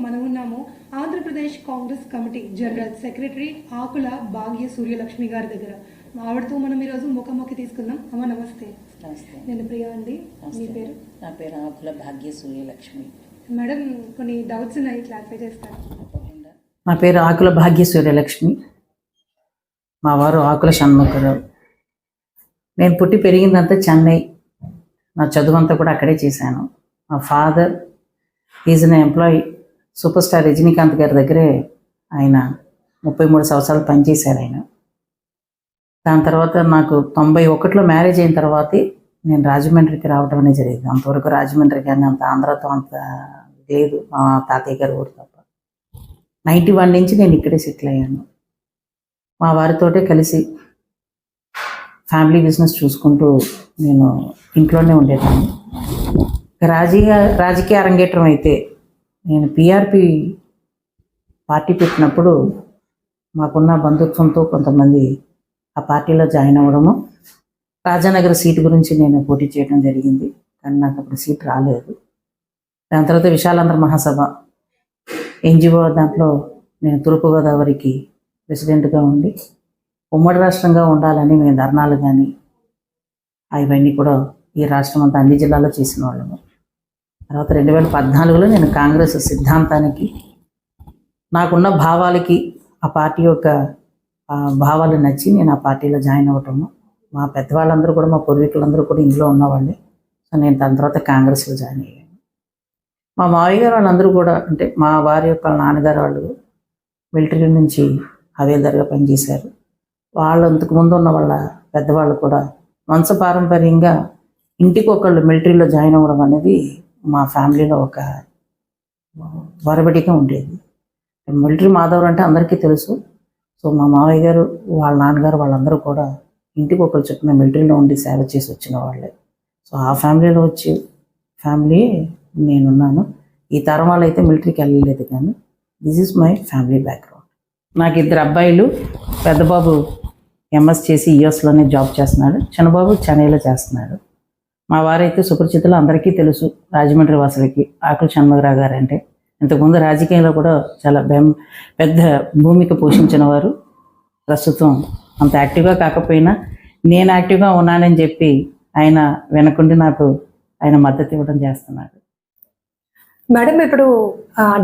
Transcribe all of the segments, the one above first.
మనం ఉన్నాము Andhra Pradesh Congress committee general secretary Akula Bhagya Suryalakshmi గారి దగ్గర. ఆవిడతో మనం ఈరోజు ముఖాముఖి తీసుకుందాం. అమ్మ నమస్తే. నమస్తే. నేను ప్రియా అండి. మీ పేరు? నా పేరు ఆకుల భాగ్య సూర్యలక్ష్మి. మేడం కొన్ని డౌట్స్ ఉన్నాయి క్లారిఫై చేస్తారు? తప్పకుండా. నా పేరు ఆకుల భాగ్య సూర్యలక్ష్మి. మా వారు ఆకుల షణ్ముఖరావు. నేను పుట్టి పెరిగిందంతా చెన్నై. నా చదువంతా కూడా అక్కడే చేశాను. మా father is an employee super star Rajinikanth గారి దగ్గరే ఆయన ముప్పై మూడు సంవత్సరాలు పనిచేశారు ఆయన. దాని తర్వాత నాకు తొంభై ఒకటిలో మ్యారేజ్ అయిన తర్వాతే నేను రాజమండ్రికి రావడం అనేది జరిగింది. అంతవరకు రాజమండ్రి కానీ అంత ఆంధ్రతో అంత లేదు మా తాతయ్య గారు ఊరు తప్ప. నైంటీ వన్ నుంచి నేను ఇక్కడే సెటిల్ అయ్యాను. మా వారితోటే కలిసి ఫ్యామిలీ బిజినెస్ చూసుకుంటూ నేను ఇంట్లోనే ఉండేదాన్ని. రాజకీయ రాజకీయ అరంగేట్రం అయితే నేను పిఆర్పి పార్టీ పెట్టినప్పుడు మాకున్న బంధుత్వంతో కొంతమంది ఆ పార్టీలో జాయిన్ అవ్వడము రాజానగర్ సీటు గురించి నేను పోటీ చేయడం జరిగింది కానీ నాకు అప్పుడు సీట్ రాలేదు. దాని తర్వాత విశాలాంధ్ర మహాసభ. ఎన్జిఓ దాంట్లో నేను తూర్పుగోదావరికి ప్రెసిడెంట్గా ఉండి ఉమ్మడి రాష్ట్రంగా ఉండాలని మేము ధర్నాలు కానీ అవన్నీ కూడా ఈ రాష్ట్రం అంతా అన్ని జిల్లాల్లో చేసిన వాళ్ళము. తర్వాత రెండు వేల పద్నాలుగులో నేను కాంగ్రెస్ సిద్ధాంతానికి నాకున్న భావాలకి ఆ పార్టీ యొక్క భావాలు నచ్చి నేను ఆ పార్టీలో జాయిన్ అవ్వటము. మా పెద్దవాళ్ళందరూ కూడా మా పూర్వీకులందరూ కూడా ఇందులో ఉన్నవాళ్ళే. సో నేను దాని తర్వాత కాంగ్రెస్లో జాయిన్ అయ్యాను. మా మావయ్య గారు వాళ్ళందరూ కూడా అంటే మా వారి యొక్క నాన్నగారు వాళ్ళు మిలిటరీ నుంచి హవేల్దార్గా పనిచేశారు. వాళ్ళు అంతకు ముందు ఉన్న వాళ్ళ పెద్దవాళ్ళు కూడా వంశపారంపర్యంగా ఇంటికి ఒకళ్ళు మిలిటరీలో జాయిన్ అవ్వడం అనేది మా ఫ్యామిలీలో ఒక వరబడిగా ఉండేది. మిలిటరీ మాధవరు అంటే అందరికీ తెలుసు. సో మా మావయ్య గారు వాళ్ళ నాన్నగారు వాళ్ళందరూ కూడా ఇంటికి ఒకరు చెప్పిన మిలిటరీలో ఉండి సేవ చేసి వచ్చిన వాళ్ళే. సో ఆ ఫ్యామిలీలో వచ్చి ఫ్యామిలీ నేనున్నాను. ఈ తరం వాళ్ళు అయితే మిలిటరీకి వెళ్ళలేదు కానీ this is my family background. నాకు ఇద్దరు అబ్బాయిలు పెద్దబాబు ఎంఎస్ చేసి యుఎస్లోనే జాబ్ చేస్తున్నాడు. చిన్నబాబు చెన్నైలో చేస్తున్నాడు. మా వారైతే సుపరిచితులు అందరికీ తెలుసు రాజమండ్రి వాసులకి ఆకుల షణ్మగరావు గారు అంటే ఇంతకుముందు రాజకీయంలో కూడా చాలా బెం పెద్ద భూమిక పోషించిన వారు ప్రస్తుతం అంత యాక్టివ్గా కాకపోయినా నేను యాక్టివ్గా ఉన్నానని చెప్పి ఆయన వెనకుండి నాకు ఆయన మద్దతు ఇవ్వడం చేస్తున్నాడు. మేడం ఇప్పుడు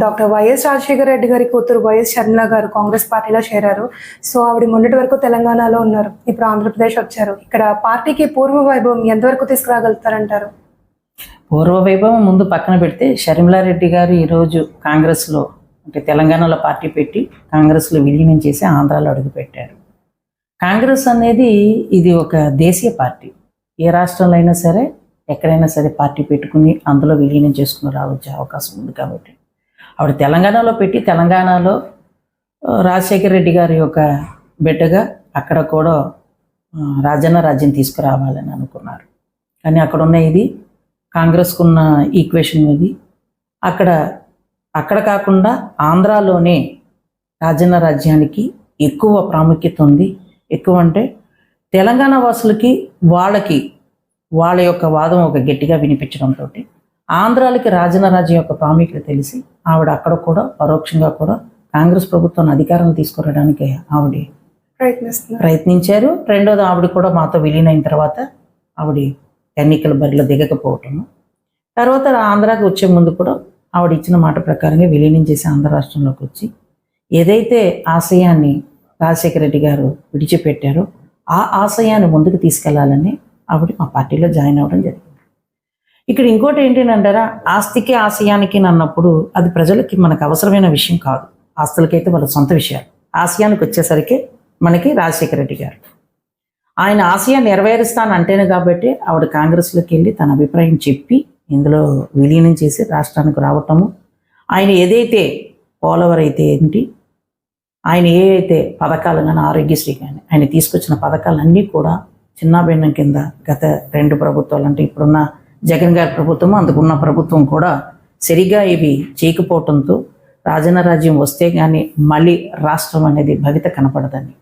డాక్టర్ వైఎస్ రాజశేఖర రెడ్డి గారి కూతురు వైఎస్ షర్మిల గారు కాంగ్రెస్ పార్టీలో చేరారు. సో ఆవిడ మొన్నటి వరకు తెలంగాణలో ఉన్నారు. ఇప్పుడు ఆంధ్రప్రదేశ్ వచ్చారు. ఇక్కడ పార్టీకి పూర్వ వైభవం ఎంతవరకు తీసుకురాగలుగుతారంటారు? పూర్వ వైభవం ముందు పక్కన పెడితే షర్మిలారెడ్డి గారు ఈరోజు కాంగ్రెస్లో అంటే తెలంగాణలో పార్టీ పెట్టి కాంగ్రెస్లో విలీనం చేసి ఆంధ్రాలో అడుగుపెట్టారు. కాంగ్రెస్ అనేది ఇది ఒక దేశీయ పార్టీ. ఏ రాష్ట్రంలో అయినా సరే ఎక్కడైనా సరే పార్టీ పెట్టుకుని అందులో విలీనం చేసుకుని రావచ్చే అవకాశం ఉంది కాబట్టి. ఆవిడ తెలంగాణలో పెట్టి తెలంగాణలో రాజశేఖర రెడ్డి గారి యొక్క బిడ్డగా అక్కడ కూడా రాజన్న రాజ్యం తీసుకురావాలని అనుకున్నారు. కానీ అక్కడ ఉన్న ఇది కాంగ్రెస్కు ఉన్న ఈక్వేషన్ ఇది. అక్కడ అక్కడ కాకుండా ఆంధ్రాలోనే రాజన్న రాజ్యానికి ఎక్కువ ప్రాముఖ్యత ఉంది. ఎక్కువ అంటే తెలంగాణ వాసులకి వాళ్ళకి వాళ్ళ యొక్క వాదం ఒక గట్టిగా వినిపించడంతో ఆంధ్రాలకి రాజన్న రాజ్యం యొక్క ప్రాముఖ్యత తెలిసి ఆవిడ అక్కడ కూడా పరోక్షంగా కూడా కాంగ్రెస్ ప్రభుత్వాన్ని అధికారం తీసుకురావడానికి ఆవిడ ప్రయత్నించారు. రెండోది ఆవిడ కూడా మాతో విలీనైన తర్వాత ఆవిడ ఎన్నికల బరిలో దిగకపోవటము. తర్వాత ఆంధ్రాకి వచ్చే ముందు కూడా ఆవిడ ఇచ్చిన మాట ప్రకారంగా విలీనం చేసి ఆంధ్ర రాష్ట్రంలోకి వచ్చి ఏదైతే ఆశయాన్ని రాజశేఖర రెడ్డి గారు విడిచిపెట్టారో ఆ ఆశయాన్ని ముందుకు తీసుకెళ్ళాలని ఆవిడ మా పార్టీలో జాయిన్ అవ్వడం జరిగింది. ఇక్కడ ఇంకోటి ఏంటంటారా ఆస్తికి ఆశయానికి అన్నప్పుడు అది ప్రజలకి మనకు అవసరమైన విషయం కాదు. ఆస్తులకైతే వాళ్ళ సొంత విషయాలు. ఆశయానికి వచ్చేసరికి మనకి రాజశేఖర రెడ్డి గారు. ఆయన ఆశయాన్ని నెరవేరుస్తాను అంటేనే కాబట్టి ఆవిడ కాంగ్రెస్లోకి వెళ్ళి తన అభిప్రాయం చెప్పి ఇందులో విలీనం చేసి రాష్ట్రానికి రావటము. ఆయన ఏదైతే పోలవరం అయితే ఏంటి ఆయన ఏ అయితే పథకాలు కానీ ఆరోగ్యశ్రీ కానీ ఆయన తీసుకొచ్చిన పథకాలన్నీ కూడా చిన్నాభిన్నం కింద గత రెండు ప్రభుత్వాలు అంటే ఇప్పుడున్న జగన్ గారి ప్రభుత్వం అందుకున్న ప్రభుత్వం కూడా సరిగా ఇవి చేయకపోవటంతో రాజన్న రాజ్యం వస్తే కానీ మళ్ళీ రాష్ట్రం అనేది భవిత కనపడదని.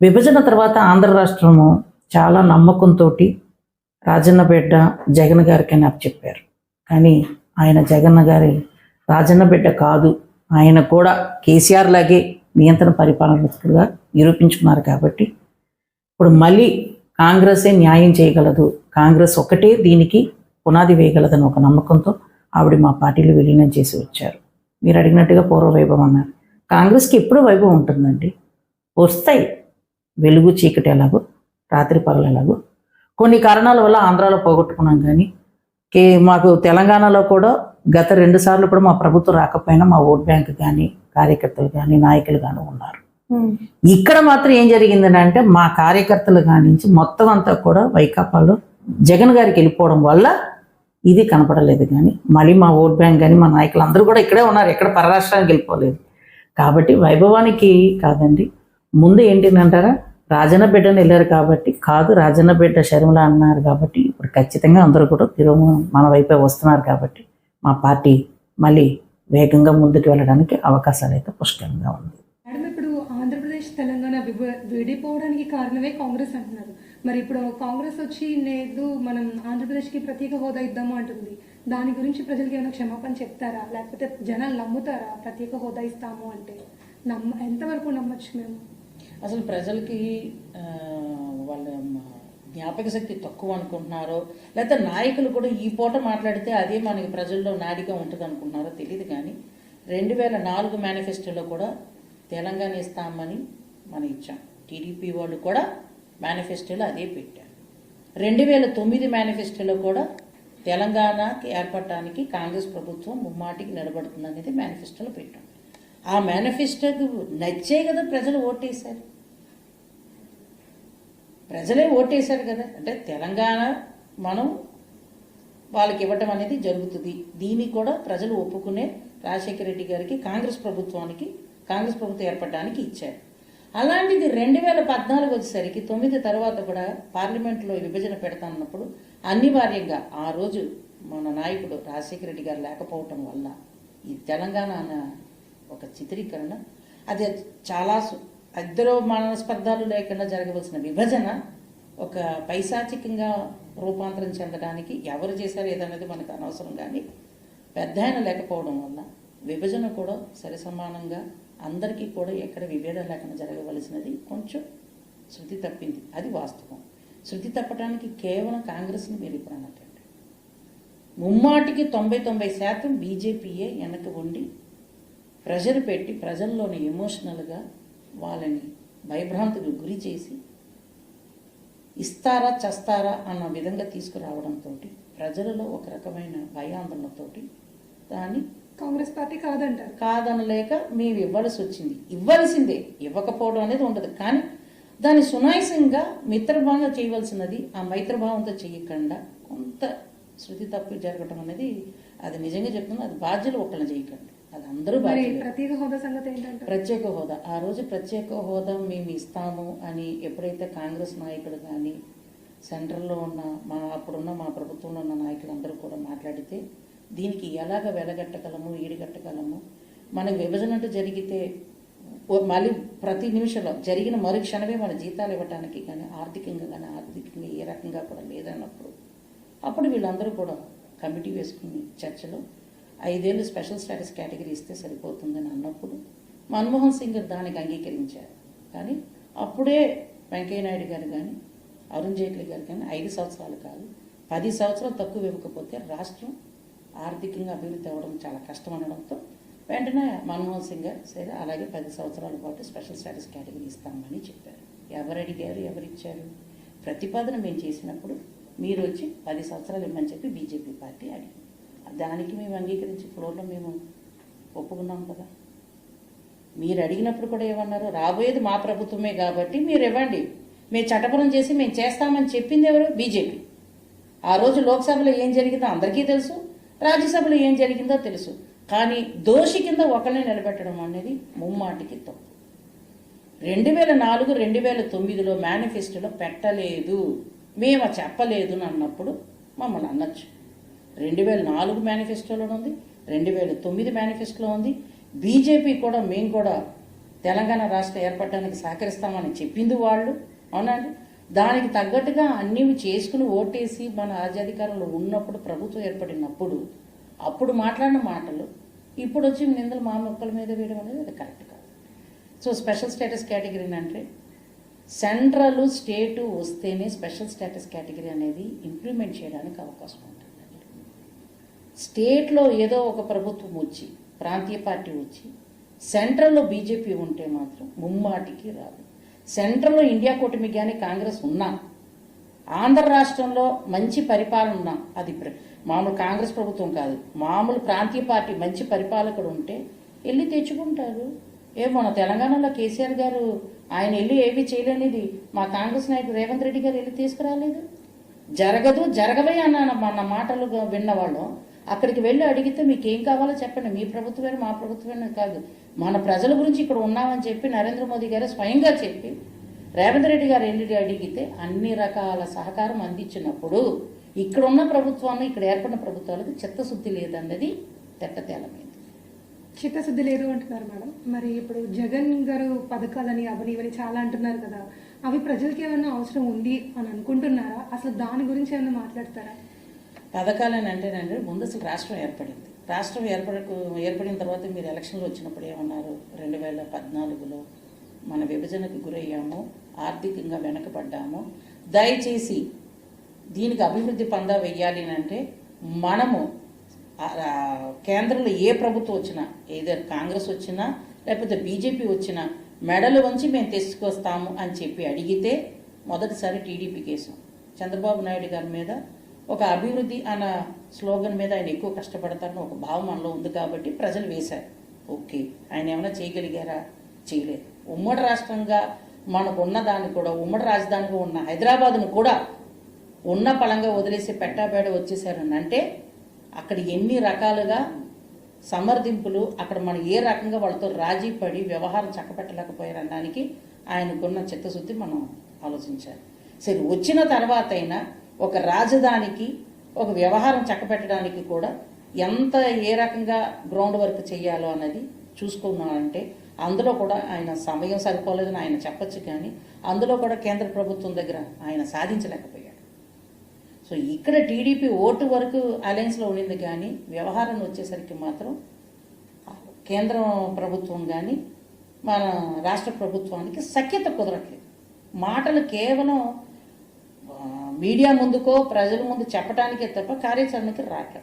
విభజన తర్వాత ఆంధ్ర రాష్ట్రము చాలా నమ్మకంతో రాజన్న బిడ్డ జగన్ గారికి అని చెప్పారు కానీ ఆయన జగన్న గారి రాజన్న బిడ్డ కాదు ఆయన కూడా కేసీఆర్ లాగే నియంత్రణ పరిపాలనగా నిరూపించుకున్నారు కాబట్టి ఇప్పుడు మళ్ళీ కాంగ్రెసే న్యాయం చేయగలదు. కాంగ్రెస్ ఒకటే దీనికి పునాది వేయగలదని ఒక నమ్మకంతో ఆవిడ మా పార్టీలు విలీనం చేసి వచ్చారు. మీరు అడిగినట్టుగా పూర్వ వైభవం అన్నారు. కాంగ్రెస్కి ఎప్పుడూ వైభవం ఉంటుందండి? వస్తాయి. వెలుగు చీకటి ఎలాగో రాత్రి పగలు ఎలాగో. కొన్ని కారణాల వల్ల ఆంధ్రాలో పోగొట్టుకున్నాం కానీ కే మాకు తెలంగాణలో కూడా గత రెండు సార్లు కూడా మా ప్రభుత్వం రాకపోయినా మా ఓట్ బ్యాంక్ కానీ కార్యకర్తలు కానీ నాయకులు కానీ ఉన్నారు. Hmm. ఇక్కడ మాత్రం ఏం జరిగిందని అంటే మా కార్యకర్తలు కానించి మొత్తం అంతా కూడా వైకాపాలో జగన్ గారికి వెళ్ళిపోవడం వల్ల ఇది కనపడలేదు కానీ మళ్ళీ మా ఓట్ బ్యాంక్ కానీ మా నాయకులు అందరూ కూడా ఇక్కడే ఉన్నారు ఎక్కడ పరరాష్ట్రానికి వెళ్ళిపోలేదు. కాబట్టి వైభవానికి కాదండి ముందు ఏంటంటారా రాజన్న బిడ్డను వెళ్ళారు కాబట్టి కాదు రాజన్న బిడ్డ శర్మల అన్నారు కాబట్టి ఇప్పుడు ఖచ్చితంగా అందరూ కూడా తిరుమల మన వైపే వస్తున్నారు కాబట్టి మా పార్టీ మళ్ళీ వేగంగా ముందుకు వెళ్ళడానికి అవకాశాలు అయితే పుష్కలంగా ఉంది మేడం ఇప్పుడు ఆంధ్రప్రదేశ్ తెలంగాణ విభ విడిపోవడానికి కారణమే కాంగ్రెస్ అంటున్నారు. మరి ఇప్పుడు కాంగ్రెస్ వచ్చి లేదు మనం ఆంధ్రప్రదేశ్కి ప్రత్యేక హోదా ఇద్దాము అంటుంది. దాని గురించి ప్రజలకి ఏమైనా క్షమాపణ చెప్తారా? లేకపోతే జనాలు నమ్ముతారా ప్రత్యేక హోదా ఇస్తాము అంటే? నమ్మ ఎంతవరకు నమ్మచ్చు మేము? అసలు ప్రజలకి వాళ్ళ జ్ఞాపక శక్తి తక్కువ అనుకుంటున్నారో లేకపోతే నాయకులు కూడా ఈ పూట మాట్లాడితే అదే మనకి ప్రజల్లో నాడిగా ఉంటుంది అనుకుంటున్నారో తెలియదు కానీ రెండు వేల నాలుగు మేనిఫెస్టోలో కూడా తెలంగాణ ఇస్తామని మనం ఇచ్చాం. టీడీపీ వాళ్ళు కూడా మేనిఫెస్టోలో అదే పెట్టారు. రెండు వేల తొమ్మిది మేనిఫెస్టోలో కూడా తెలంగాణకి ఏర్పడటానికి కాంగ్రెస్ ప్రభుత్వం ముమ్మాటికి నిలబడుతుంది అనేది మేనిఫెస్టోలో పెట్టాం. ఆ మేనిఫెస్టోకి నచ్చే కదా ప్రజలు ఓటేశారు. ప్రజలే ఓటేశారు కదా. అంటే తెలంగాణ మనం వాళ్ళకి ఇవ్వటం అనేది జరుగుతుంది. దీన్ని కూడా ప్రజలు ఒప్పుకునే రాజశేఖర రెడ్డి గారికి కాంగ్రెస్ ప్రభుత్వానికి కాంగ్రెస్ ప్రభుత్వం ఏర్పడడానికి ఇచ్చారు. అలాంటిది రెండు వేల పద్నాలుగు వచ్చేసరికి తొమ్మిది తర్వాత కూడా పార్లమెంట్లో విభజన పెడతానన్నప్పుడు అనివార్యంగా ఆ రోజు మన నాయకుడు రాజశేఖర రెడ్డి గారు లేకపోవటం వల్ల ఈ తెలంగాణ అన్న ఒక చిత్రీకరణ అది చాలా సు- ఇద్దరు మనస్పర్ధాలు లేకుండా జరగవలసిన విభజన ఒక పైశాచికంగా రూపాంతరం చెందడానికి ఎవరు చేశారు ఏదన్నది మనకు అనవసరం కానీ పెద్ద ఆయన లేకపోవడం వల్ల విభజన కూడా సరి సమానంగా అందరికీ కూడా ఎక్కడ విభేదం లేకుండా జరగవలసినది కొంచెం శృతి తప్పింది. అది వాస్తవం. శృతి తప్పడానికి కేవలం కాంగ్రెస్ని మీరు ఇప్పుడు అన్నట్టండి. ముమ్మాటికి తొంభై తొంభై శాతం బీజేపీయే వెనక ఉండి ప్రెషర్ పెట్టి ప్రజల్లోని ఎమోషనల్గా వాళ్ళని భయభ్రాంతికి గురి చేసి ఇస్తారా చస్తారా అన్న విధంగా తీసుకురావడంతో ప్రజలలో ఒక రకమైన భయాందోళనతోటి దాన్ని కాంగ్రెస్ పార్టీ కాదంటారు. కాదనలేక మేము ఇవ్వాల్సి వచ్చింది ఇవ్వాల్సిందే. ఇవ్వకపోవడం అనేది ఉండదు. కానీ దాన్ని సునాయసంగా మిత్రభావంగా చేయవలసినది ఆ మైత్రభావంతో చేయకుండా కొంత శృతి తప్పు జరగటం అనేది అది నిజంగా చెప్తున్నా అది బాధ్యులు ఒకళ్ళని చేయకండి. అది అందరూ ప్రత్యేక హోదా సంగతి ఏంటంటారు? ప్రత్యేక హోదా. ఆ రోజు ప్రత్యేక హోదా మేము ఇస్తాము అని ఎప్పుడైతే కాంగ్రెస్ నాయకులు కానీ సెంట్రల్లో ఉన్న మా అప్పుడున్న మా ప్రభుత్వంలో ఉన్న నాయకులందరూ కూడా మాట్లాడితే దీనికి ఎలాగ వెలగట్టగలము ఈడుగట్టగలము? మనకు విభజన జరిగితే మళ్ళీ ప్రతి నిమిషంలో జరిగిన మరుక్షణమే మన జీతాలు ఇవ్వటానికి కానీ ఆర్థికంగా కానీ ఆర్థికంగా ఏ రకంగా కూడా లేదన్నప్పుడు అప్పుడు వీళ్ళందరూ కూడా కమిటీ వేసుకుని చర్చలో ఐదేళ్ళు స్పెషల్ స్టేటస్ కేటగిరీ ఇస్తే సరిపోతుందని అన్నప్పుడు మన్మోహన్ సింగ్ దానికి అంగీకరించారు. కానీ అప్పుడే వెంకయ్య నాయుడు గారు కానీ అరుణ్ జైట్లీ గారు కానీ ఐదు సంవత్సరాలు కాదు పది సంవత్సరాలు తక్కువ ఇవ్వకపోతే రాష్ట్రం ఆర్థికంగా అభివృద్ధి అవ్వడం చాలా కష్టం అనడంతో వెంటనే మన్మోహన్ సింగ్ గారు సరే అలాగే పది సంవత్సరాల పాటు స్పెషల్ స్టాటస్ కేటగిరీ ఇస్తామని చెప్పారు. ఎవరు అడిగారు ఎవరు ఇచ్చారు ప్రతిపాదన మేము చేసినప్పుడు మీరు వచ్చి పది సంవత్సరాలు ఇమ్మని చెప్పి బీజేపీ పార్టీ అడిగింది. దానికి మేము అంగీకరించి ఫ్లోర్లో మేము ఒప్పుకున్నాం కదా. మీరు అడిగినప్పుడు కూడా ఏమన్నారు? రాబోయేది మా ప్రభుత్వమే కాబట్టి మీరు ఇవ్వండి. మేము చట్టపరం చేసి మేము చేస్తామని చెప్పింది ఎవరు? బీజేపీ. ఆ రోజు లోక్సభలో ఏం జరిగిందో అందరికీ తెలుసు. రాజ్యసభలో ఏం జరిగిందో తెలుసు. కానీ దోషి కింద ఒకరిని నిలబెట్టడం అనేది ముమ్మాటికి తప్పు రెండు వేల నాలుగు రెండు వేల తొమ్మిదిలో మేనిఫెస్టోలో పెట్టలేదు. మేము చెప్పలేదు అని అన్నప్పుడు మమ్మల్ని అనొచ్చు. రెండు వేల నాలుగు మేనిఫెస్టోలో ఉంది రెండు వేల తొమ్మిది మేనిఫెస్టోలో ఉంది. బీజేపీ కూడా మేము కూడా తెలంగాణ రాష్ట్రం ఏర్పడడానికి సహకరిస్తామని చెప్పింది వాళ్ళు. అవునండి దానికి తగ్గట్టుగా అన్నీ చేసుకుని ఓటేసి మన రాజ్యాధికారంలో ఉన్నప్పుడు ప్రభుత్వం ఏర్పడినప్పుడు అప్పుడు మాట్లాడిన మాటలు ఇప్పుడు వచ్చి నిందలు మా మొక్కల మీద వేయడం అనేది అది కరెక్ట్ కాదు. సో స్పెషల్ స్టేటస్ కేటగిరీ అంటే సెంట్రల్ స్టేటు వస్తేనే స్పెషల్ స్టేటస్ కేటగిరీ అనేది ఇంప్లిమెంట్ చేయడానికి అవకాశం ఉంటుంది స్టేట్లో ఏదో ఒక ప్రభుత్వం వచ్చి ప్రాంతీయ పార్టీ వచ్చి సెంట్రల్లో బీజేపీ ఉంటే మాత్రం ముమ్మాటికి రాదు. సెంట్రల్లో ఇండియా కూటమి కానీ కాంగ్రెస్ ఉన్నా ఆంధ్ర రాష్ట్రంలో మంచి పరిపాలన ఉన్నా అది మామూలు కాంగ్రెస్ ప్రభుత్వం కాదు మామూలు ప్రాంతీయ పార్టీ మంచి పరిపాలకుడు ఉంటే వెళ్ళి తెచ్చుకుంటారు ఏ మన తెలంగాణలో కేసీఆర్ గారు ఆయన వెళ్ళి ఏవి చేయలేనిది మా కాంగ్రెస్ నాయకుడు రేవంత్ రెడ్డి గారు వెళ్ళి తీసుకురాలేదు. జరగదు జరగవే అన్న మన మాటలు విన్నవాళ్ళం. అక్కడికి వెళ్ళి అడిగితే మీకు ఏం కావాలో చెప్పండి మీ ప్రభుత్వమే మా ప్రభుత్వమే కాదు. మన ప్రజల గురించి ఇక్కడ ఉన్నామని చెప్పి నరేంద్ర మోదీ గారు స్వయంగా చెప్పి రేవంత్ రెడ్డి గారు వెళ్ళి అడిగితే అన్ని రకాల సహకారం అందించినప్పుడు ఇక్కడ ఉన్న ప్రభుత్వాన్ని ఇక్కడ ఏర్పడిన ప్రభుత్వాలకు చిత్తశుద్ధి లేదన్నది తెట్టతేలమైంది చిత్తశుద్ధి లేదు అంటున్నారు మేడం. మరి ఇప్పుడు జగన్ గారు పథకాలని అవని ఇవని చాలా అంటున్నారు కదా. అవి ప్రజలకి ఏమైనా అవసరం ఉంది అని అనుకుంటున్నారా? అసలు దాని గురించి ఏమైనా మాట్లాడతారా? పథకాలని అంటేనండి ముందు అసలు రాష్ట్రం ఏర్పడింది. రాష్ట్రం ఏర్పడకు ఏర్పడిన తర్వాత మీరు ఎలక్షన్లు వచ్చినప్పుడు ఏమన్నారు? రెండు వేల పద్నాలుగులో మన విభజనకు గురయ్యాము ఆర్థికంగా వెనకబడ్డాము. దయచేసి దీనికి అభివృద్ధి పందా వెయ్యాలి అంటే మనము కేంద్రంలో ఏ ప్రభుత్వం వచ్చినా ఏదో కాంగ్రెస్ వచ్చినా లేకపోతే బీజేపీ వచ్చినా మెడలు వంచి మేము తెచ్చుకొస్తాము అని చెప్పి అడిగితే మొదటిసారి టీడీపీ కేసు. చంద్రబాబు నాయుడు గారి మీద ఒక అభివృద్ధి అన్న స్లోగన్ మీద ఆయన ఎక్కువ కష్టపడతారని ఒక భావం మనలో ఉంది కాబట్టి ప్రజలు వేశారు. ఓకే. ఆయన ఏమైనా చేయగలిగారా? చేయలేదు. ఉమ్మడి రాష్ట్రంగా మనకు ఉన్న దాన్ని కూడా ఉమ్మడి రాజధానిగా ఉన్న హైదరాబాద్ను కూడా ఉన్న పళంగా వదిలేసి పెట్టాబేడ వచ్చేసారని అంటే అక్కడ ఎన్ని రకాలుగా సమర్థింపులు అక్కడ మనం ఏ రకంగా వాళ్ళతో రాజీ పడి వ్యవహారం చక్కబెట్టలేకపోయారనడానికి ఆయనకున్న చిత్తశుద్ధి మనం ఆలోచించాలి. సరే వచ్చిన తర్వాత అయినా ఒక రాజధానికి ఒక వ్యవహారం చక్కబెట్టడానికి కూడా ఎంత ఏ రకంగా గ్రౌండ్ వర్క్ చేయాలో అన్నది చూసుకున్నామంటే అందులో కూడా ఆయన సమయం సరిపోలేదని ఆయన చెప్పచ్చు కానీ అందులో కూడా కేంద్ర ప్రభుత్వం దగ్గర ఆయన సాధించలేకపోయాడు. సో ఇక్కడ టీడీపీ ఓటు వరకు అలయన్స్లో ఉండింది కానీ వ్యవహారం వచ్చేసరికి మాత్రం కేంద్ర ప్రభుత్వం కానీ మన రాష్ట్ర ప్రభుత్వానికి సఖ్యత కుదరట్లేదు. మాటలు కేవలం మీడియా ముందుకో ప్రజల ముందు చెప్పడానికే తప్ప కార్యాచరణకి రాక.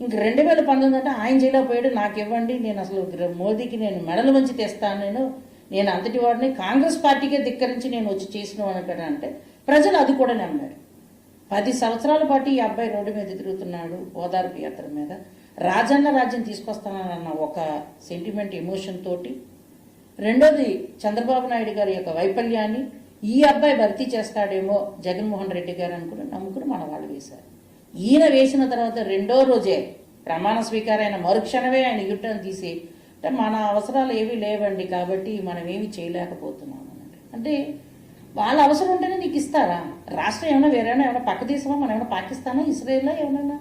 ఇంక రెండు వేల పంతొమ్మిది అంటే ఆయన చేయలేకపోయాడు నాకు ఇవ్వండి నేను అసలు మోదీకి నేను మెడలు వంచి తెస్తాను నేను నేను అంతటి వాడిని కాంగ్రెస్ పార్టీకే ధిక్కరించి నేను వచ్చి చేసిన అంటే ప్రజలు అది కూడా నమ్మారు. పది సంవత్సరాల పాటు ఈ అబ్బాయి రోడ్డు మీద తిరుగుతున్నాడు ఓదార్పు యాత్ర మీద. రాజన్న రాజ్యం తీసుకొస్తానన్న ఒక సెంటిమెంట్ ఎమోషన్ తోటి. రెండోది చంద్రబాబు నాయుడు గారి యొక్క వైఫల్యాన్ని ఈ అబ్బాయి భర్తీ చేస్తాడేమో జగన్మోహన్ రెడ్డి గారు అనుకుని నమ్ముకుని మన వాళ్ళు వేశారు. ఈయన వేసిన తర్వాత రెండో రోజే ప్రమాణ స్వీకారైన మరుక్షణమే ఆయన యుట్టం తీసి అంటే మన అవసరాలు ఏవి లేవండి కాబట్టి మనం ఏమి చేయలేకపోతున్నాం అనండి. అంటే వాళ్ళ అవసరం ఉంటేనే నీకు ఇస్తారా? రాష్ట్రం ఏమైనా వేరేనా? ఏమైనా పక్క దేశమా? మనం ఏమైనా పాకిస్తానా? ఇస్రాయేలా? ఏమైనా?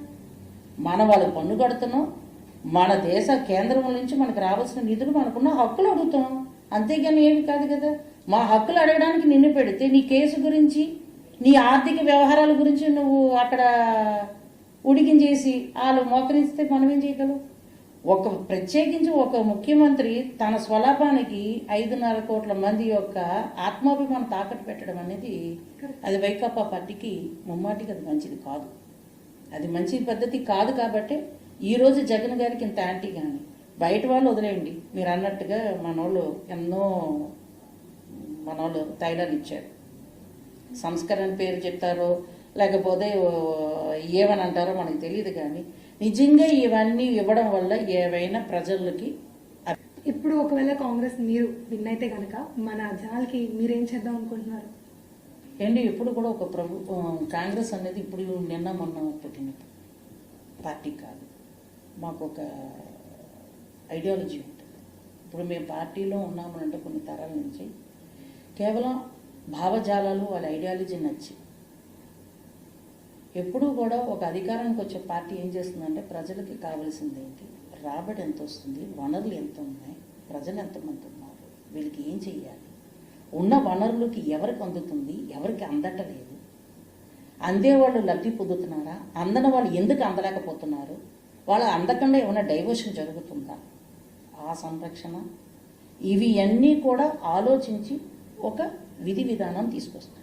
మనం వాళ్ళకి పన్ను కడుతున్నాం. మన దేశ కేంద్రం నుంచి మనకు రావాల్సిన నిధులు మనకున్న హక్కులు అడుగుతున్నాం అంతేగాని ఏమి కాదు కదా? మా హక్కులు అడగడానికి నిన్ను పెడితే నీ కేసు గురించి నీ ఆర్థిక వ్యవహారాల గురించి నువ్వు అక్కడ ఉడికించేసి వాళ్ళు మోకరిస్తే మనం ఏం చేయగలం? ఒక ప్రత్యేకించి ఒక ముఖ్యమంత్రి తన స్వలాభానికి ఐదున్నర కోట్ల మంది యొక్క ఆత్మాభిమానం తాకట్టు పెట్టడం అనేది అది వైకాపా పార్టీకి ముమ్మాటికి అది మంచిది కాదు. అది మంచి పద్ధతి కాదు కాబట్టి ఈరోజు జగన్ గారికి ఇంత యాంటీ కానీ. బయట వాళ్ళు వదిలేయండి. మీరు అన్నట్టుగా మనోళ్ళు ఎన్నో మనోళ్ళు తైలాలు ఇచ్చారు సంస్కరణ పేరు చెప్తారో లేకపోతే ఏమని అంటారో మనకు తెలియదు కానీ నిజంగా ఇవన్నీ ఇవ్వడం వల్ల ఏవైనా ప్రజలకి ఇప్పుడు ఒకవేళ కాంగ్రెస్ మీరు విన్ అయితే కనుక మన జనాలకి మీరేం చేద్దాం అనుకుంటున్నారు? ఏంటి ఎప్పుడు కూడా ఒక ప్రభు కాంగ్రెస్ అనేది ఇప్పుడు నిన్న మొన్న పుట్టిన పార్టీ కాదు. మాకు ఒక ఐడియాలజీ ఉంటుంది. ఇప్పుడు మేము పార్టీలో ఉన్నామనంటే కొన్ని తరాల నుంచి కేవలం భావజాలాలు వాళ్ళ ఐడియాలజీ నచ్చి. ఎప్పుడూ కూడా ఒక అధికారానికి వచ్చే పార్టీ ఏం చేస్తుందంటే ప్రజలకి కావాల్సింది ఏంటి? రాబడి ఎంత వస్తుంది? వనరులు ఎంత ఉన్నాయి? ప్రజలు ఎంతమంది ఉన్నారు? వీళ్ళకి ఏం చెయ్యాలి? ఉన్న వనరులకి ఎవరికి అందుతుంది? ఎవరికి అందటలేదు? అందేవాళ్ళు లబ్ధి పొందుతున్నారా? అందని వాళ్ళు ఎందుకు అందలేకపోతున్నారు? వాళ్ళు అందకుండా ఏమైనా డైవర్షన్ జరుగుతుందా? ఆ సంరక్షణ? ఇవి అన్నీ కూడా ఆలోచించి ఒక విధి విధానం తీసుకొస్తాం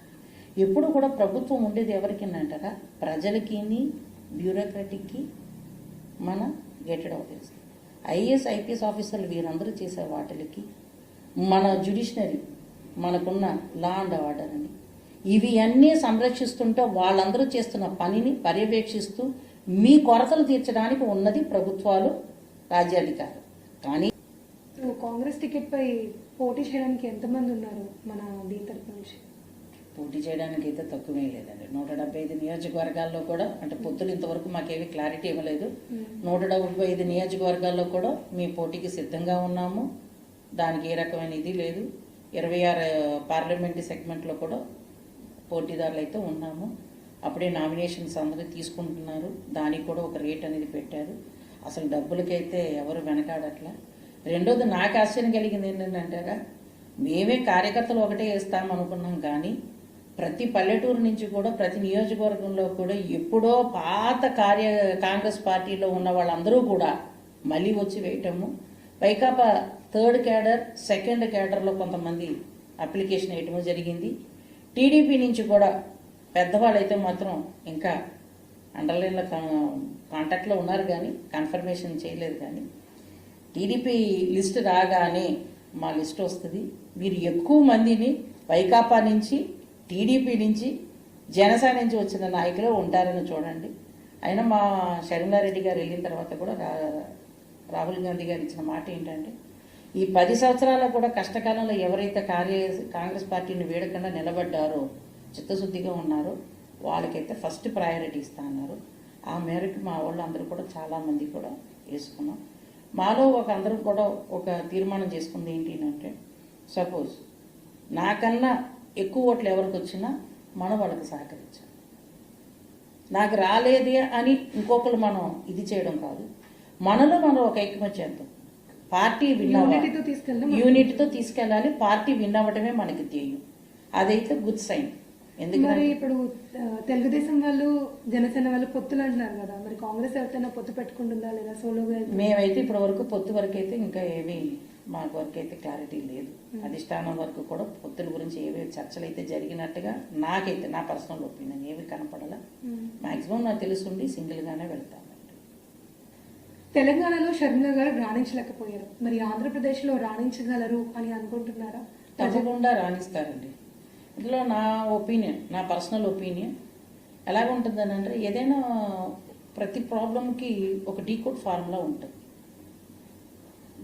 ఎప్పుడు కూడా ప్రభుత్వం ఉండేది ఎవరికి అంటారా? ప్రజలకి బ్యూరోక్రటిక్కి మన గెటెడ్ ఆఫీస్. ఐఏఎస్ ఐపీఎస్ ఆఫీసర్లు వీరందరూ చేసే వాటికి మన జ్యుడిషనరీ మనకున్న లా అండ్ ఆర్డర్ అని. ఇవి అన్నీ సంరక్షిస్తుంటే వాళ్ళందరూ చేస్తున్న పనిని పర్యవేక్షిస్తూ మీ కొరతలు తీర్చడానికి ఉన్నది ప్రభుత్వాలు రాజ్యాధికారులు. కానీ కాంగ్రెస్ టికెట్ పై పోటీ చేయడానికి ఎంతమంది ఉన్నారు మన దీని తరపు నుంచి? పోటీ చేయడానికి అయితే తక్కువే లేదండి. నూట డెబ్బై ఐదు నియోజకవర్గాల్లో కూడా అంటే పొత్తులు ఇంతవరకు మాకేమీ క్లారిటీ ఇవ్వలేదు. నూట డెబ్బై ఐదు నియోజకవర్గాల్లో కూడా మీ పోటీకి సిద్ధంగా ఉన్నాము. దానికి ఏ రకమైన ఇది లేదు. ఇరవై ఆరు పార్లమెంటు సెగ్మెంట్లో కూడా పోటీదారులు అయితే ఉన్నాము. అప్పుడే నామినేషన్స్ అందరూ తీసుకుంటున్నారు. దానికి కూడా ఒక రేట్ అనేది పెట్టారు. అసలు డబ్బులకైతే ఎవరు వెనకాడట్లా. రెండోది నాకు ఆశ్చర్యం కలిగింది ఏంటంటే మేమే కార్యకర్తలు ఒకటే వేస్తాం అనుకున్నాం కానీ ప్రతి పల్లెటూరు నుంచి కూడా ప్రతి నియోజకవర్గంలో కూడా ఎప్పుడో పాత కార్య కాంగ్రెస్ పార్టీలో ఉన్న వాళ్ళందరూ కూడా మళ్ళీ వచ్చి వేయటము. వైకాపా థర్డ్ క్యాడర్ సెకండ్ క్యాడర్లో కొంతమంది అప్లికేషన్ వేయటము జరిగింది. టీడీపీ నుంచి కూడా పెద్దవాళ్ళైతే మాత్రం ఇంకా అండర్లైన్లో కాంటాక్ట్లో ఉన్నారు కానీ కన్ఫర్మేషన్ చేయలేదు కానీ టీడీపీ లిస్ట్ రాగానే మా లిస్ట్ వస్తుంది. మీరు ఎక్కువ మందిని వైకాపా నుంచి టీడీపీ నుంచి జనసేన నుంచి వచ్చిన నాయకులు ఉంటారని చూడండి. అయినా మా షర్మిలారెడ్డి గారు వెళ్ళిన తర్వాత కూడా రా రాహుల్ గాంధీ గారు ఇచ్చిన మాట ఏంటంటే ఈ పది సంవత్సరాల కూడా కష్టకాలంలో ఎవరైతే కార్య కాంగ్రెస్ పార్టీని వేడకుండా నిలబడ్డారో చిత్తశుద్ధిగా ఉన్నారో వాళ్ళకైతే ఫస్ట్ ప్రయారిటీ ఇస్తా అన్నారు. ఆ మేరకు మా వాళ్ళు అందరూ కూడా చాలామంది కూడా వేసుకున్నాం. మాలో ఒక అందరూ కూడా ఒక తీర్మానం చేసుకుంది ఏంటి అంటే సపోజ్ నాకన్నా ఎక్కువ ఓట్లు ఎవరికి వచ్చినా మనం వాళ్ళకి సహకరించాలి. నాకు రాలేదే అని ఇంకొకరు మనం ఇది చేయడం కాదు. మనలో మనం ఒక ఐక్యమత్యంతో పార్టీ యూనిటీతో తీసుకెళ్ళాలి. పార్టీ విన్ మనకి ధ్యేయం. అదైతే గుడ్ సైన్. ఎందుకంటే ఇప్పుడు తెలుగుదేశం వాళ్ళు జనసేన వాళ్ళు పొత్తులు అంటున్నారు కదా. మరి కాంగ్రెస్ ఎవరితోనా పొత్తు పెట్టుకుంటుందా లేదా? సోలోగా మేమైతే ఇప్పటి వరకు పొత్తు వరకు అయితే ఇంకా ఏమీ మాకు వరకు అయితే క్లారిటీ లేదు. అధిష్టానం వరకు కూడా పొత్తుల గురించి ఏవే చర్చలు అయితే జరిగినట్టుగా నాకైతే నా పర్సనల్ ఒపీనియన్ ఏవి కనపడాల. మాక్సిమం నాకు తెలుసుండి సింగిల్గానే వెళ్తానండి తెలంగాణలో షర్మిల గారు రాణించలేకపోయారు. మరి ఆంధ్రప్రదేశ్లో రాణించగలరు అని అనుకుంటున్నారా? తప్పకుండా రాణిస్తారండి. ఇందులో నా ఒపీనియన్ నా పర్సనల్ ఒపీనియన్. ఎలాగుంటుందని అంటే ఏదైనా ప్రతి ప్రాబ్లంకి ఒక డీకోడ్ ఫార్ములా ఉంటుంది.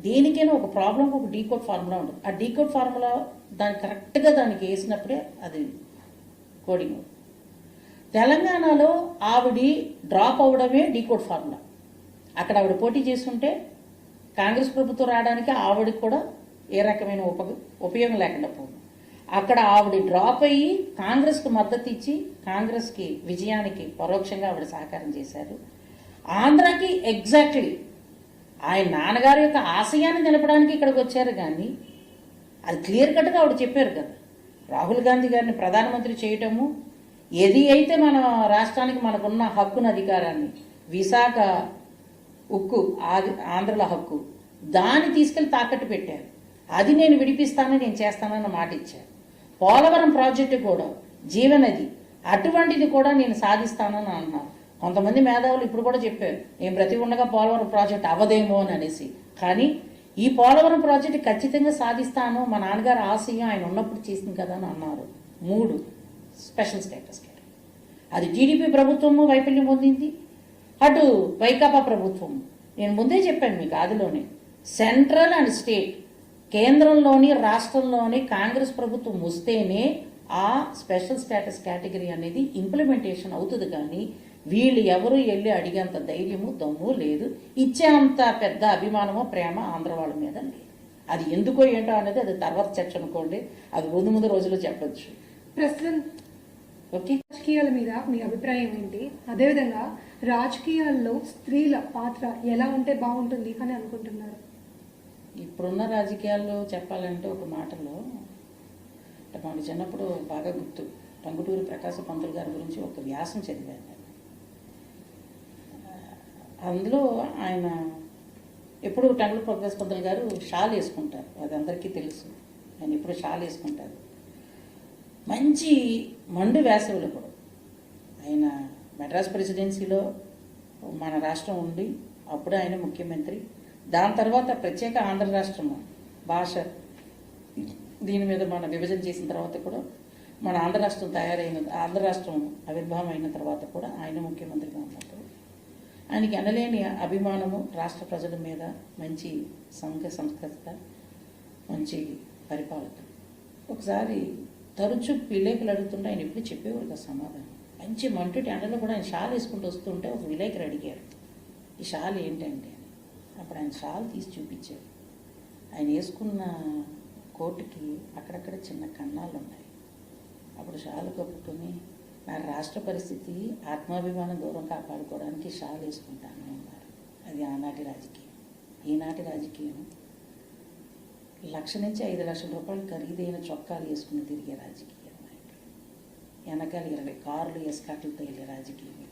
దేనికైనా ఒక ప్రాబ్లంకి ఒక డీకోడ్ ఫార్ములా ఉంటుంది. ఆ డీకోడ్ ఫార్ములా దాని కరెక్ట్గా దానికి వేసినప్పుడే అది కోడింగ్ తెలంగాణలో ఆవిడి డ్రాప్ అవడమే డీకోడ్ ఫార్ములా. అక్కడ ఆవిడ పోటీ చేస్తుంటే కాంగ్రెస్ ప్రభుత్వం రావడానికి ఆవిడకి కూడా ఏ రకమైన ఉప ఉపయోగం లేకుండా పోదు అక్కడ ఆవిడ డ్రాప్ అయ్యి కాంగ్రెస్కి మద్దతు ఇచ్చి కాంగ్రెస్కి విజయానికి పరోక్షంగా ఆవిడ సహకారం చేశారు. ఆంధ్రాకి ఎగ్జాక్ట్లీ ఆయన నాన్నగారి యొక్క ఆశయాన్ని నిలపడానికి ఇక్కడికి వచ్చారు కానీ అది క్లియర్ కట్గా ఆవిడ చెప్పారు కదా. రాహుల్ గాంధీ గారిని ప్రధానమంత్రి చేయటము ఏది అయితే మన రాష్ట్రానికి మనకున్న హక్కుని అధికారాన్ని విశాఖ ఉక్కు ఆది ఆంధ్రుల హక్కు దాన్ని తీసుకెళ్ళి తాకట్టు పెట్టారు. అది నేను విడిపిస్తానని నేను చేస్తానన్న మాట ఇచ్చాను పోలవరం ప్రాజెక్టు కూడా జీవనది అటువంటిది కూడా నేను సాధిస్తానని అన్నారు. కొంతమంది మేధావులు ఇప్పుడు కూడా చెప్పారు నేను ప్రతి ఉండగా పోలవరం ప్రాజెక్ట్ అవ్వదేమో అని అనేసి. కానీ ఈ పోలవరం ప్రాజెక్టు ఖచ్చితంగా సాధిస్తాను మా నాన్నగారు ఆశయం ఆయన ఉన్నప్పుడు చేసింది కదా అని అన్నారు. మూడు స్పెషల్ స్టేటస్ కేటగిరీ అది టీడీపీ ప్రభుత్వము వైఫల్యం పొందింది. అటు వైకాపా ప్రభుత్వం నేను ముందే చెప్పాను మీకు ఆదిలోనే సెంట్రల్ అండ్ స్టేట్ కేంద్రంలోని రాష్ట్రంలోని కాంగ్రెస్ ప్రభుత్వం వస్తేనే ఆ స్పెషల్ స్టేటస్ కేటగిరీ అనేది ఇంప్లిమెంటేషన్ అవుతుంది కానీ వీళ్ళు ఎవరు వెళ్ళి అడిగేంత ధైర్యము దమ్ము లేదు. ఇచ్చేంత పెద్ద అభిమానమో ప్రేమ ఆంధ్ర వాళ్ళ మీద లేదు. అది ఎందుకో ఏంటో అనేది అది తర్వాత చర్చ అనుకోండి. అది ముందు ముందు రోజుల్లో చెప్పొచ్చు. ప్రస్తుతం ఓకే. రాజకీయాల మీద మీ అభిప్రాయం ఏంటి? అదేవిధంగా రాజకీయాల్లో స్త్రీల పాత్ర ఎలా ఉంటే బాగుంటుంది అని అనుకుంటున్నారు? ఇప్పుడున్న రాజకీయాల్లో చెప్పాలంటే ఒక మాటలో అంటే మాకు చిన్నప్పుడు బాగా గుర్తు. టంగుటూరి ప్రకాశ పంతులు గారి గురించి ఒక వ్యాసం చదివాను నేను అందులో ఆయన ఎప్పుడు టంగుల ప్రకాశ పంతులు గారు షాల్ వేసుకుంటారు. అది అందరికీ తెలుసు. ఆయన ఎప్పుడు షాల్ వేసుకుంటారు. మంచి మండు వేసవిలో కూడా. ఆయన మెడ్రాస్ ప్రెసిడెన్సీలో మన రాష్ట్రం ఉండి అప్పుడు ఆయన ముఖ్యమంత్రి. దాని తర్వాత ప్రత్యేక ఆంధ్ర రాష్ట్రము భాష దీని మీద మన విభజన చేసిన తర్వాత కూడా మన ఆంధ్ర రాష్ట్రం తయారైన ఆంధ్ర రాష్ట్రం ఆవిర్భావం అయిన తర్వాత కూడా ఆయన ముఖ్యమంత్రిగా ఉన్నప్పుడు ఆయనకి అనలేని అభిమానము రాష్ట్ర ప్రజల మీద మంచి సంఘ సంస్కృత మంచి పరిపాలన ఒకసారి తరచూ విలేకరులు అడుగుతుంటే ఆయన ఎప్పుడు చెప్పేవారు కదా సమాధానం. మంచి మంటుటి ఎండలో కూడా ఆయన షాల్ వేసుకుంటూ వస్తుంటే ఒక విలేకరు అడిగారు ఈ షాల్ ఏంటంటే? అప్పుడు ఆయన షాల్ తీసి చూపించాడు ఆయన వేసుకున్న కోటుకి అక్కడక్కడ చిన్న కన్నాలు ఉన్నాయి అప్పుడు షాలు కప్పుకొని నా రాష్ట్ర పరిస్థితి ఆత్మాభిమానం దూరం కాపాడుకోవడానికి షాల్ వేసుకుంటాను అన్నారు. అది ఆనాటి రాజకీయం. ఈనాటి రాజకీయం లక్ష నుంచి ఐదు లక్షల రూపాయలు ఖరీదైన చొక్కాలు వేసుకుని తిరిగే రాజకీయం నాయకులు. వెనకాల ఇరవై కార్లు ఎస్కాట్లతో వెళ్ళే రాజకీయం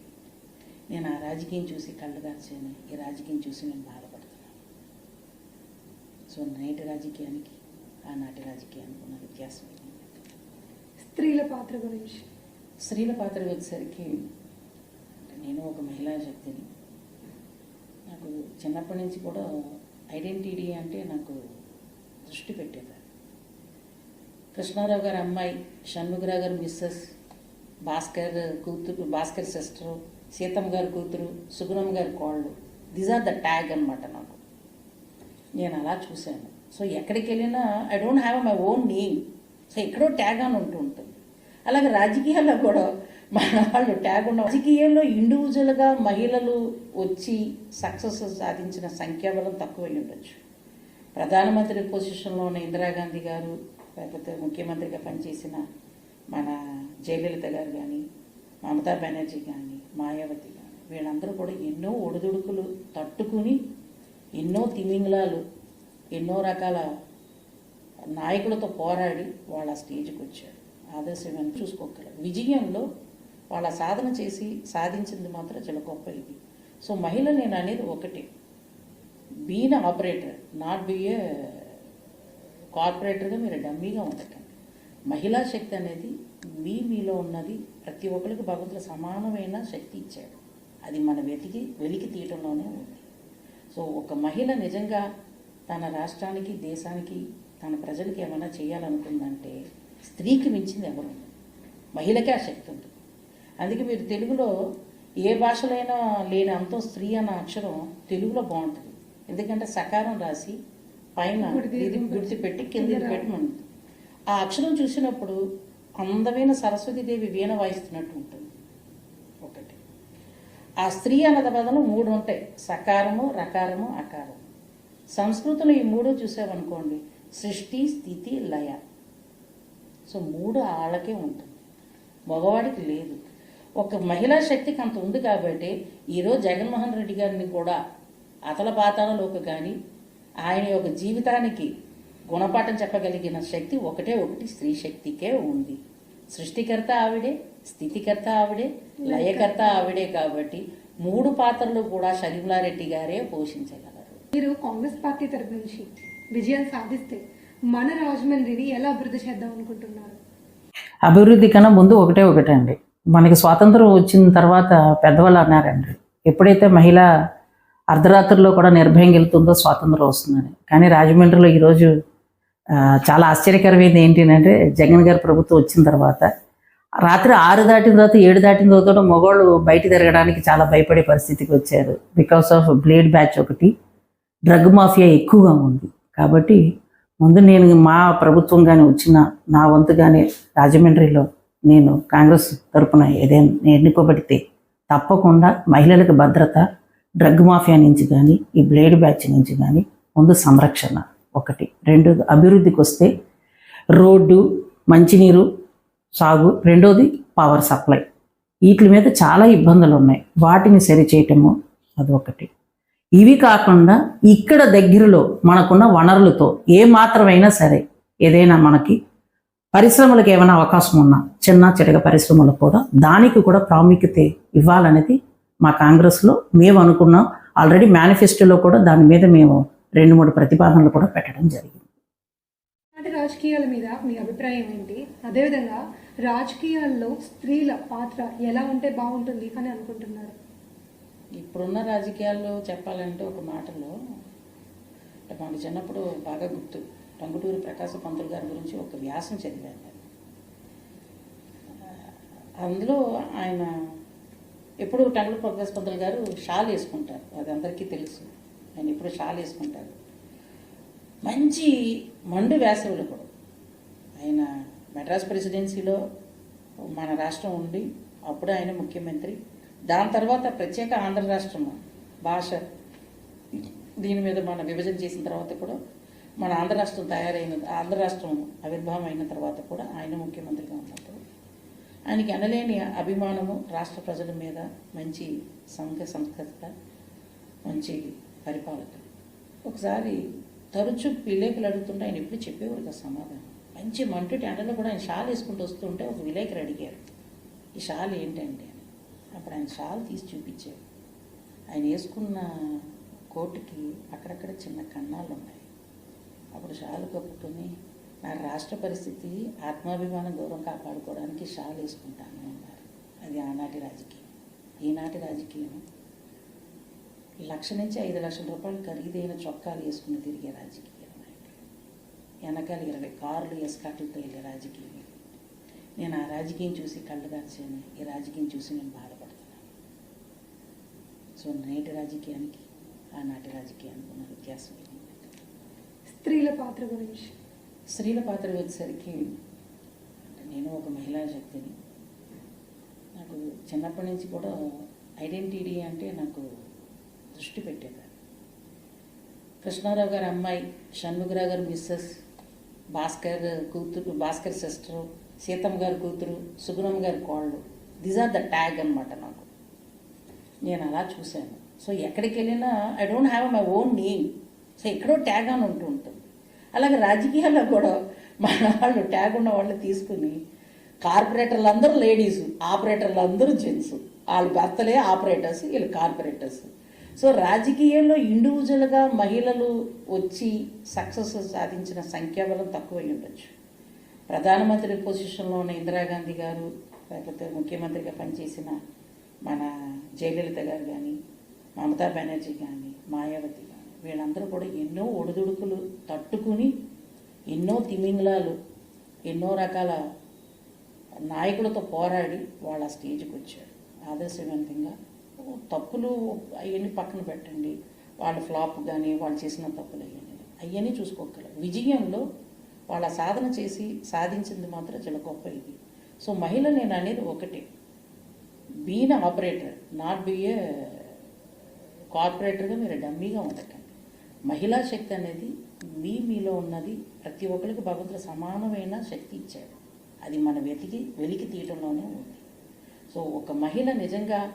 నేను ఆ రాజకీయం చూసి కళ్ళు దాచాను ఈ రాజకీయం చూసి నేను బాధ సో నేటి రాజకీయానికి ఆనాటి రాజకీయానికి ఉన్న వ్యత్యాసం స్త్రీల పాత్ర గురించి. స్త్రీల పాత్ర వచ్చేసరికి నేను ఒక మహిళా శక్తిని. నాకు చిన్నప్పటి నుంచి కూడా ఐడెంటిటీ అంటే నాకు దృష్టి పెట్టేది కృష్ణారావు గారి అమ్మాయి షణ్ముఖరావు గారు మిస్సెస్ భాస్కర్ కూతురు భాస్కర్ సిస్టరు సీతమ్మ గారి కూతురు సుగుణమ్మ గారి కోళ్ళు దీస్ ఆర్ ద ట్యాగ్ అనమాట నాకు. నేను అలా చూశాను. సో ఎక్కడికి వెళ్ళినా I don't have my own name so ఎక్కడో ట్యాగ్ అని ఉంటూ ఉంటుంది. అలాగే రాజకీయాల్లో కూడా మన వాళ్ళు ట్యాగ్ ఉన్న రాజకీయాల్లో ఇండివిజువల్గా మహిళలు వచ్చి సక్సెస్ సాధించిన సంఖ్యాబలం తక్కువై ఉండొచ్చు. ప్రధానమంత్రి పొజిషన్లో ఉన్న ఇందిరాగాంధీ గారు లేకపోతే ముఖ్యమంత్రిగా పనిచేసిన మన జయలలిత గారు కానీ మమతా బెనర్జీ కానీ మాయావతి కానీ వీళ్ళందరూ కూడా ఎన్నో ఒడిదుడుకులు తట్టుకుని ఎన్నో తిమింగ్లాలు ఎన్నో రకాల నాయకులతో పోరాడి వాళ్ళ స్టేజ్కి వచ్చారు ఆదర్శమైన చూసుకోగల విజయంలో వాళ్ళ సాధన చేసి సాధించింది మాత్రం చాలా గొప్ప ఇది. సో మహిళ నేను అనేది ఒకటి. Been operator not be a కార్పొరేటర్గా మీరు డమ్మీగా ఉండకండి మహిళా శక్తి అనేది మీ మీలో ఉన్నది. ప్రతి ఒక్కరికి భగవంతుడు సమానమైన శక్తి ఇచ్చాడు. అది మన వెతికి వెలికి తీయటంలోనే ఉంది. సో ఒక మహిళ నిజంగా తన రాష్ట్రానికి దేశానికి తన ప్రజలకి ఏమైనా చేయాలనుకుందంటే స్త్రీకి మించింది ఎవరు. మహిళకే ఆ శక్తి ఉంది అందుకే మీరు తెలుగులో ఏ భాషలైనా లేని అంతో స్త్రీ అన్న అక్షరం తెలుగులో బాగుంటుంది. ఎందుకంటే సకారం రాసి పైన ఇది గుర్తు పెట్టి కింద ఇది పెట్టి మనం ఆ అక్షరం చూసినప్పుడు అందమైన సరస్వతీదేవి వీణ వాయిస్తున్నట్టు ఉంటుంది. ఆ స్త్రీ అన్నది పదంలో మూడు ఉంటాయి. సకారము రకారము అకారము. సంస్కృతంలో ఈ మూడు చూసామనుకోండి సృష్టి స్థితి లయ. సో మూడు ఆళ్ళకే ఉంటుంది. మగవాడికి లేదు. ఒక మహిళా శక్తికి అంత ఉంది కాబట్టి ఈరోజు జగన్మోహన్ రెడ్డి గారిని కూడా అతల పాతాలలోకి కానీ ఆయన యొక్క జీవితానికి గుణపాఠం చెప్పగలిగిన శక్తి ఒకటే ఒకటి స్త్రీ శక్తికే ఉంది. సృష్టికర్త ఆవిడే స్థితికర్త ఆవిడే లయకర్త ఆవిడే కాబట్టి మూడు పాత్రలు కూడా షర్మిలారెడ్డి గారే పోషించగలరు. మీరు కాంగ్రెస్ పార్టీ తరపు నుంచి విజయం సాధిస్తే మన రాజమండ్రిని ఎలా అభివృద్ధి చేద్దాం అనుకుంటున్నారు? అభివృద్ధి కన్నా ముందు ఒకటే ఒకటే అండి. మనకి స్వాతంత్రం వచ్చిన తర్వాత పెద్దవాళ్ళు అన్నారండి. ఎప్పుడైతే మహిళ అర్ధరాత్రుల్లో కూడా నిర్భయం వెళ్తుందో స్వాతంత్రం వస్తుందని. కానీ రాజమండ్రిలో ఈరోజు చాలా ఆశ్చర్యకరమైనది ఏంటి అంటే జగన్ గారి ప్రభుత్వం వచ్చిన తర్వాత రాత్రి ఆరు దాటిన తర్వాత ఏడు దాటిన తర్వాత మగవాళ్ళు బయట తిరగడానికి చాలా భయపడే పరిస్థితికి వచ్చారు. బికాస్ ఆఫ్ బ్లేడ్ బ్యాచ్ ఒకటి డ్రగ్ మాఫియా ఎక్కువగా ఉంది. కాబట్టి ముందు నేను మా ప్రభుత్వం కానీ వచ్చిన నా వంతు కానీ రాజమండ్రిలో నేను కాంగ్రెస్ తరపున ఏదైనా ఎన్నుకోబడితే తప్పకుండా మహిళలకు భద్రత డ్రగ్ మాఫియా నుంచి కానీ ఈ బ్లేడ్ బ్యాచ్ నుంచి కానీ ముందు సంరక్షణ. ఒకటి. రెండు అభివృద్ధికి వస్తే రోడ్డు మంచినీరు సాగు. రెండోది పవర్ సప్లై వీటి మీద చాలా ఇబ్బందులు ఉన్నాయి వాటిని సరిచేయటము అదొకటి. ఇవి కాకుండా ఇక్కడ దగ్గరలో మనకున్న వనరులతో ఏ మాత్రమైనా సరే ఏదైనా మనకి పరిశ్రమలకు ఏమైనా అవకాశం ఉన్నా చిన్న చిరగ పరిశ్రమలు కూడా దానికి కూడా ప్రాముఖ్యత ఇవ్వాలనేది మా కాంగ్రెస్లో మేము అనుకున్నాం. ఆల్రెడీ మేనిఫెస్టోలో కూడా దాని మీద మేము రెండు మూడు ప్రతిపాదనలు కూడా పెట్టడం జరిగింది. రాజకీయాల మీద మీ అభిప్రాయం ఏంటి? అదేవిధంగా రాజకీయాల్లో స్త్రీల పాత్ర ఎలా ఉంటే బాగుంటుంది అని అనుకుంటున్నారు? ఇప్పుడున్న రాజకీయాల్లో చెప్పాలంటే ఒక మాటలో అంటే మాకు చిన్నప్పుడు బాగా గుర్తు. టంగుటూరి ప్రకాశ పంతులు గారి గురించి ఒక వ్యాసం చదివాను. అందులో ఆయన ఎప్పుడు టంగుటూరి ప్రకాశ పంతులు గారు షాల్ వేసుకుంటారు. అది అందరికీ తెలుసు. ఆయన ఎప్పుడు షాల్ వేసుకుంటారు. మంచి మండు వేసవిలో కూడా. ఆయన మెడ్రాస్ ప్రెసిడెన్సీలో మన రాష్ట్రం ఉండి అప్పుడు ఆయన ముఖ్యమంత్రి. దాని తర్వాత ప్రత్యేక ఆంధ్ర రాష్ట్రము భాష. దీని మీద మన విభజన చేసిన తర్వాత కూడా మన ఆంధ్ర రాష్ట్రం తయారైన ఆంధ్ర రాష్ట్రం ఆవిర్భావం అయిన తర్వాత కూడా ఆయన ముఖ్యమంత్రిగా ఉన్నప్పుడు ఆయనకి అనలేని అభిమానము రాష్ట్ర ప్రజల మీద మంచి సంఘ సంస్కృత మంచి పరిపాలకులు. ఒకసారి తరచు విలేకరులు అడుగుతుంటే ఆయన ఎప్పుడు చెప్పేవారు కదా సమాధానం. మంచి మంటు ఎండలో కూడా ఆయన షాల్ వేసుకుంటూ వస్తుంటే ఒక విలేకరు అడిగారు ఈ షాల్ ఏంటంటే అని. అప్పుడు ఆయన షాల్ తీసి చూపించారు. ఆయన వేసుకున్న కోటుకి అక్కడక్కడ చిన్న కన్నాలు ఉన్నాయి. అప్పుడు షాలు కప్పుకొని నా రాష్ట్ర పరిస్థితి ఆత్మాభిమానం గౌరవం కాపాడుకోవడానికి షాల్ వేసుకుంటాను అన్నారు. అది ఆనాటి రాజకీయం. ఈనాటి రాజకీయం లక్ష నుంచి ఐదు లక్షల రూపాయలు ఖరీదైన చొక్కాలు వేసుకుని తిరిగే రాజకీయం నాయకులు వెనకాల ఇరవై కార్లు ఎస్కాట్లతో వెళ్ళే రాజకీయం. నేను ఆ రాజకీయం చూసి కళ్ళు దాచాను. ఈ రాజకీయం చూసి నేను బాధపడుతున్నాను. సో నేటి రాజకీయానికి ఆనాటి రాజకీయానికి ఉన్న వ్యత్యాసం స్త్రీల పాత్ర గురించి. స్త్రీల పాత్ర వచ్చేసరికి అంటే నేను ఒక మహిళా శక్తిని. నాకు చిన్నప్పటి నుంచి కూడా ఐడెంటిటీ అంటే నాకు దృష్టి పెట్టేదాన్ని కృష్ణారావు గారి అమ్మాయి షణ్ముఖరావు గారు మిస్సెస్ భాస్కర్ కూతురు భాస్కర్ సిస్టరు సీతమ్మ గారి కూతురు సుగుణమ్మ గారి కోళ్ళు దిస్ ఆర్ ద ట్యాగ్ అనమాట నాకు. నేను అలా చూశాను. సో ఎక్కడికి వెళ్ళినా I don't have my own name so ఎక్కడో ట్యాగ్ అని ఉంటూ ఉంటుంది. అలాగే రాజకీయాల్లో కూడా మన వాళ్ళు ట్యాగ్ ఉన్న వాళ్ళు తీసుకుని కార్పొరేటర్లు అందరూ లేడీస్ ఆపరేటర్లు అందరూ జెంట్స్ వాళ్ళ భర్తలే ఆపరేటర్స్ వీళ్ళు కార్పొరేటర్స్. సో రాజకీయాల్లో ఇండివిజువల్గా మహిళలు వచ్చి సక్సెస్ సాధించిన సంఖ్యాబలం తక్కువై ఉండొచ్చు. ప్రధానమంత్రి పొజిషన్లో ఉన్న ఇందిరాగాంధీ గారు లేకపోతే ముఖ్యమంత్రిగా పనిచేసిన మన జయలలిత గారు కానీ మమతా బెనర్జీ కానీ మాయావతి కానీ వీళ్ళందరూ కూడా ఎన్నో ఒడిదుడుకులు తట్టుకుని ఎన్నో తిమింగ్లాలు ఎన్నో రకాల నాయకులతో పోరాడి వాళ్ళ స్టేజ్కి వచ్చారు. ఆదర్శవంతంగా తప్పులు అవన్నీ పక్కన పెట్టండి. వాళ్ళ ఫ్లాప్ కానీ వాళ్ళు చేసిన తప్పులు అవన్నీ. అవన్నీ చూసుకోగలరు విజయంలో వాళ్ళ సాధన చేసి సాధించింది మాత్రం చాలా గొప్ప ఇది. సో మహిళ నేను అనేది ఒకటే. Been operator not be a కార్పొరేటర్గా మీరు డమ్మీగా ఉండకండి మహిళా శక్తి అనేది మీ మీలో ఉన్నది. ప్రతి ఒక్కరికి భగవంతుడు సమానమైన శక్తి ఇచ్చాడు. అది మన వెతికి వెలికి తీయటంలోనే ఉంది. సో ఒక మహిళ నిజంగా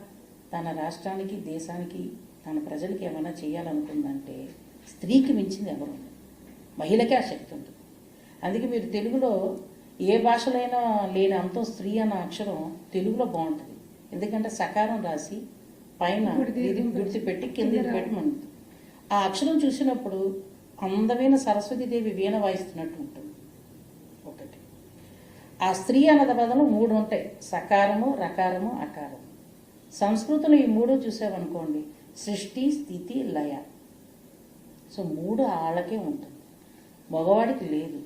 తన రాష్ట్రానికి దేశానికి తన ప్రజలకి ఏమైనా చేయాలనుకుందంటే స్త్రీకి మించింది ఎవరు. మహిళకే ఆ శక్తి ఉంటుంది. అందుకే మీరు తెలుగులో ఏ భాషలైనా లేని అంతో స్త్రీ అన్న అక్షరం తెలుగులో బాగుంటుంది. ఎందుకంటే సకారం రాసి పైన ఇది గుర్తు పెట్టి కింద ఇది పెట్టి మనం ఆ అక్షరం చూసినప్పుడు అందమైన సరస్వతీదేవి వీణ వాయిస్తున్నట్టు ఉంటుంది. ఒకటి. ఆ స్త్రీ అన్నది బదులు మూడు ఉంటాయి. సకారము రకారము అకారము. సంస్కృతిలో ఈ మూడు చూసామనుకోండి సృష్టి స్థితి లయ. సో మూడు ఆళ్ళకే ఉంటుంది. మగవాడికి లేదు.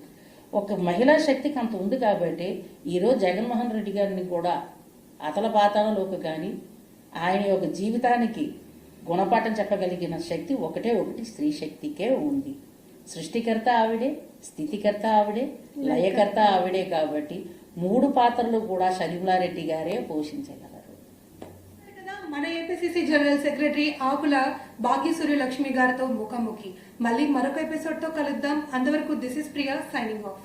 ఒక మహిళా శక్తికి అంత ఉంది కాబట్టి ఈరోజు జగన్మోహన్ రెడ్డి గారిని కూడా అతల పాతాలలోకి కానీ ఆయన యొక్క జీవితానికి గుణపాఠం చెప్పగలిగిన శక్తి ఒకటే ఒకటి స్త్రీ శక్తికే ఉంది. సృష్టికర్త ఆవిడే స్థితికర్త ఆవిడే లయకర్త ఆవిడే కాబట్టి మూడు పాత్రలు కూడా షర్మిలారెడ్డి గారే పోషించగలరు. మన APCC general secretary Akula Bhagyasurya Lakshmi గారితో ముఖాముఖి. మళ్ళీ మరొక ఎపిసోడ్తో కలుద్దాం. అంతవరకు this is Priya signing off